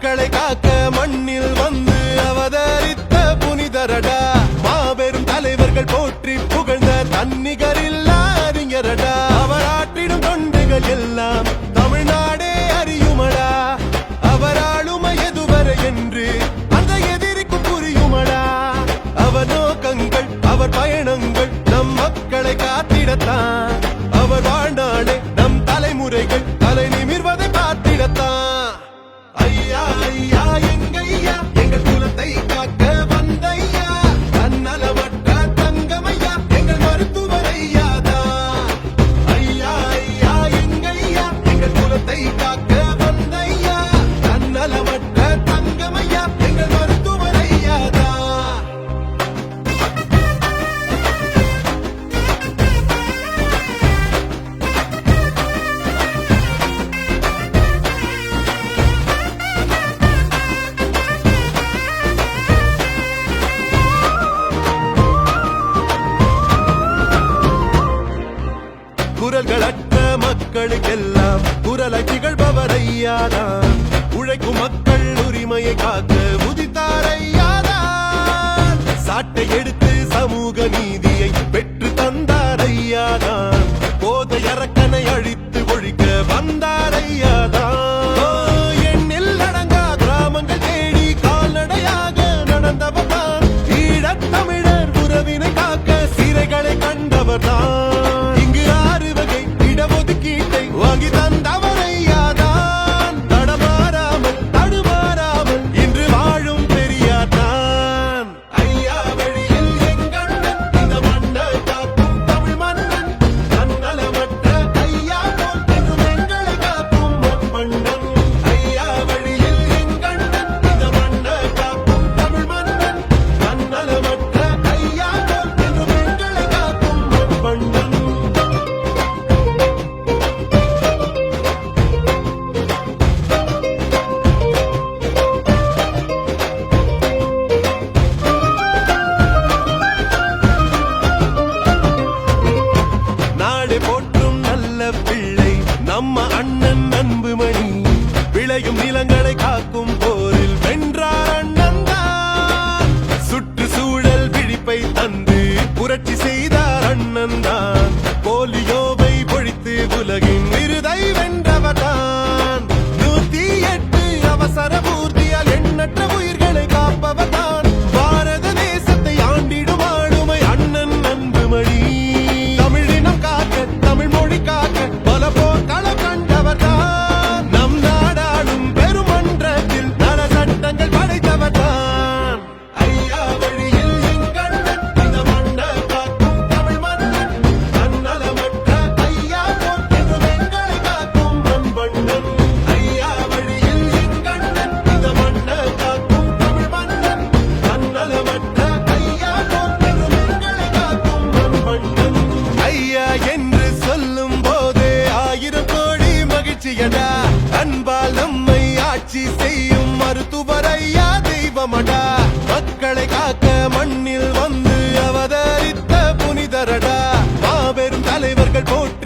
மக்களை காக்க மண்ணில் வந்து அவதரித்த புனிதரடா. மாபெரும் தலைவர்கள் போற்றி புகழ்ந்த தன்னிகரில் குரல்களற்ற மக்களுக்கெல்லாம் குரலை திகழ்பவர் ஐயாதான் உழைக்கும் மக்கள் உரிமையை காக்க உதித்தார் ஐயாதான் சாட்டை எடுத்து நம்ம அண்ணன் அன்புமணி. விளையும் நிலங்களை காக்கும் போரில் வென்றார் அண்ணன் தான். சுற்றுச்சூழல் விழிப்பை தந்து புரட்சி செய்தார் அண்ணன் தான். போலியோவை பொழித்து உலகின் மக்கள் நம்மை ஆட்சி செய்யும் மருத்துவர் ஐயா தெய்வமடா? மக்களை காக்க மண்ணில் வந்து அவதரித்த புனிதரடா? மாபெரும் தலைவர்கள் போட்டு